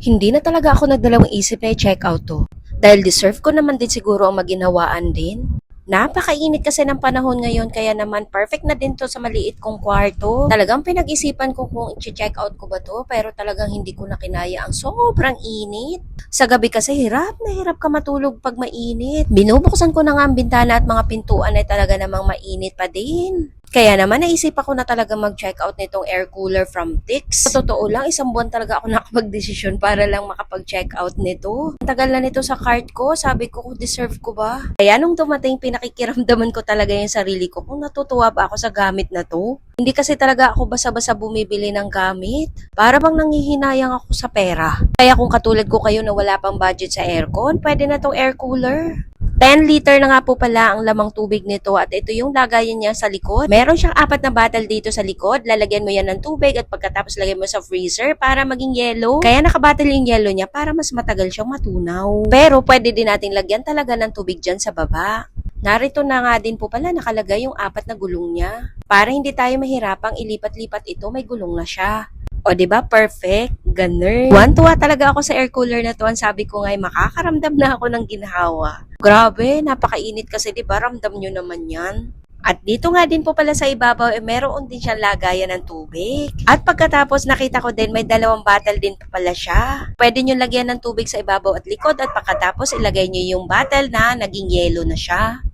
Hindi na talaga ako nagdalawang isip na i-check out to. Dahil deserve ko naman din siguro ang maginhawaan din. Napakainit kasi ng panahon ngayon kaya naman perfect na din to sa maliit kong kwarto. Talagang pinag-isipan ko kung i-check out ko ba to pero talagang hindi ko na kinaya ang sobrang init. Sa gabi kasi hirap na hirap ka matulog pag mainit. Binubuksan ko na nga ang bintana at mga pintuan ay talaga namang mainit pa din. Kaya naman naisip ako na talaga mag-check out nitong air cooler from Tix. Totoo lang, isang buwan talaga ako nakapag-desisyon para lang makapag-check out nito. Ang tagal na nito sa cart ko, sabi ko kung deserve ko ba. Kaya nung dumating, pinakikiramdaman ko talaga yung sarili ko kung natutuwa ba ako sa gamit na to. Hindi kasi talaga ako basa-basa bumibili ng gamit. Para bang nangihinayang ako sa pera. Kaya kung katulad ko kayo na wala pang budget sa aircon, pwede na tong air cooler. 10 liter na nga po pala ang lamang tubig nito at ito yung lagayan niya sa likod. Meron siyang apat na bottle dito sa likod. Lalagyan mo yan ng tubig at pagkatapos lagyan mo sa freezer para maging yellow. Kaya nakabattle yung yellow niya para mas matagal siyang matunaw. Pero pwede din nating lagyan talaga ng tubig dyan sa baba. Narito na nga din po pala nakalagay yung apat na gulong niya. Para hindi tayo mahirapang ilipat-lipat ito, may gulong na siya. O, di ba Perfect. Ganun. Tuwan-tuwa talaga ako sa air cooler na to. Ang sabi ko nga, makakaramdam na ako ng ginhawa. Grabe, napakainit kasi, di ba? Ramdam nyo naman yan. At dito nga din po pala sa ibabaw, eh, meron din siyang lagayan ng tubig. At pagkatapos nakita ko din, may dalawang bottle din pa pala siya. Pwede nyo lagyan ng tubig sa ibabaw at likod at pagkatapos ilagay nyo yung bottle na naging yellow na siya.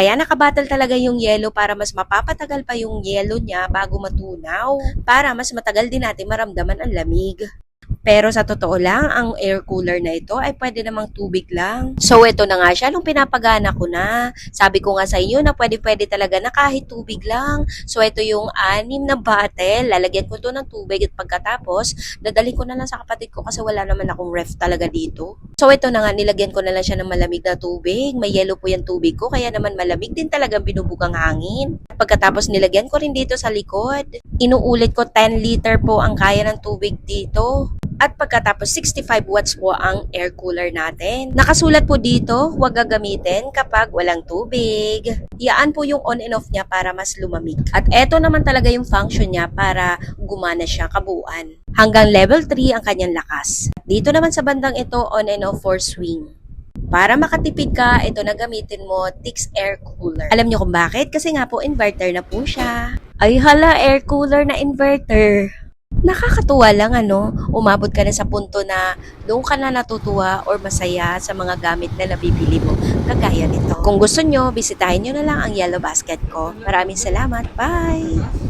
Kaya nakabattle talaga yung yellow para mas mapapatagal pa yung yellow niya bago matunaw. Para mas matagal din natin maramdaman ang lamig. Pero sa totoo lang, ang air cooler na ito ay pwede namang tubig lang. So ito na nga siya nung pinapagana ko na. Sabi ko nga sa inyo na pwede-pwede talaga na kahit tubig lang. So ito yung anim na bottle. Lalagyan ko to ng tubig at pagkatapos, dadalhin ko na lang sa kapatid ko kasi wala naman akong ref talaga dito. So ito na nga, nilagyan ko na lang siya ng malamig na tubig. May yellow po yung tubig ko, kaya naman malamig din talaga binubugang hangin. Pagkatapos nilagyan ko rin dito sa likod. Inuulit ko 10 liter po ang kaya ng tubig dito. At pagkatapos 65 watts po ang air cooler natin. Nakasulat po dito, huwag gagamitin kapag walang tubig. Iyaan po yung on and off niya para mas lumamig. At eto naman talaga yung function niya para gumana siya kabuuan. Hanggang level 3 ang kanyang lakas. Dito naman sa bandang ito, on and off for swing. Para makatipid ka, ito na gamitin mo, Tix Air Cooler. Alam niyo kung bakit? Kasi nga po, inverter na po siya. Ay hala, air cooler na inverter. Nakakatuwa lang ano, umabot ka na sa punto na doon ka na natutuwa or masaya sa mga gamit na nabibili mo, kagaya nito. Kung gusto nyo, bisitahin nyo na lang ang Yellow Basket ko. Maraming salamat. Bye!